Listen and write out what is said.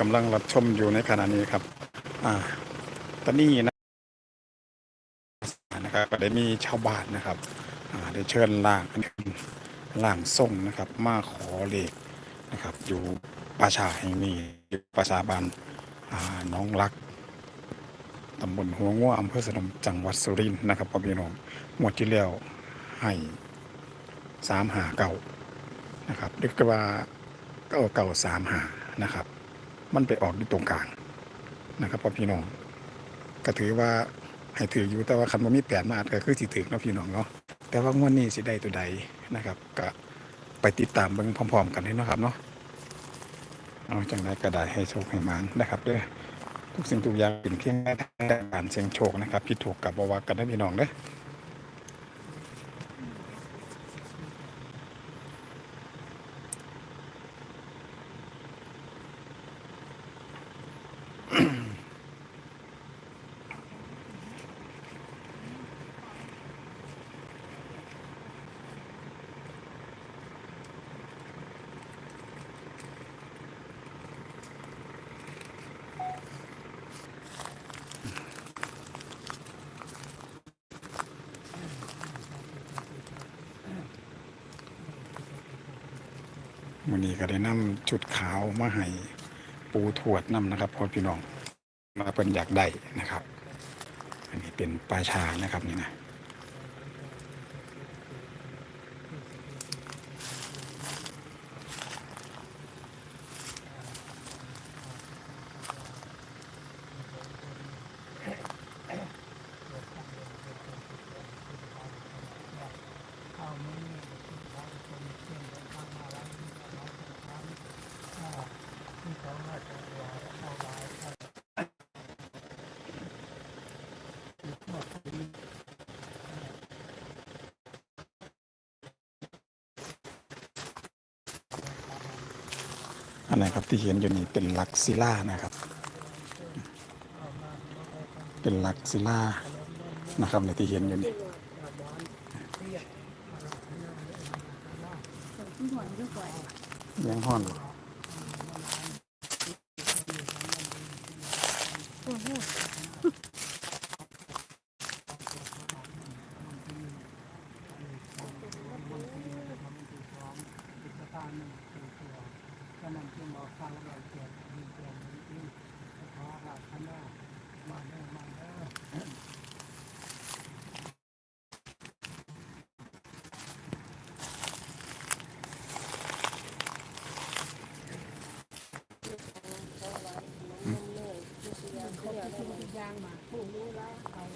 กำลังรับชมอยู่ในขณะนี้ครับ อ่า ตอนนี้นะนะครับก็ได้มีชาวบ้านนะครับ อ่า ได้เชิญล่างล่างส่งนะครับ มาขอเลขนะครับ อยู่ป่าชาแห่งนี้อยู่ป่าชาบานอ่าน้องรักตำบลหัวงัวอำเภอสนมจังหวัดสุรินทร์นะครับพ่อพี่น้องหมดที่แล้วให้สามหาเก่านะครับเรียกว่าเก้าเก่าสามหานะครับ มันไปออกอยู่ตรงกลางนะครับพ่อพี่น้องก็ถือว่าให้ถืออยู่แต่ว่าคันบ่มีแปดมาอาจก็คือสิถือเนาะพี่น้องเนาะแต่ว่างวดนี้สิได้ตัวใดนะครับ ก็ไปติดตามเบิ่งพร้อม ๆ กันเลยเนาะครับเนาะเอาจังไดก็ได้ให้โชคให้มานนะครับเด้อทุกสิ่งทุกอย่างเป็นเพียงแค่การเสียงโชคนะครับผิดถูกกับบว่ากันนะพี่น้องเด้อ วันนี้ก็ได้นำชุดขาวมาให้ปูถวดนำนะครับพ่อพี่น้องมาเป็นอยากได้นะครับ อันนี้เป็นปลาชานะครับนี่นะ อันไหนครับที่เห็นอยู่นี่เป็นลักซิล่านะครับ เป็นลักซิล่านะครับในที่เห็นอยู่นี่ยังห่อนหรอกา ก็นำที่หมอฟังเราเกิดมีเกิดมีที่ขอรับคณะมาเด้อมาเด้อ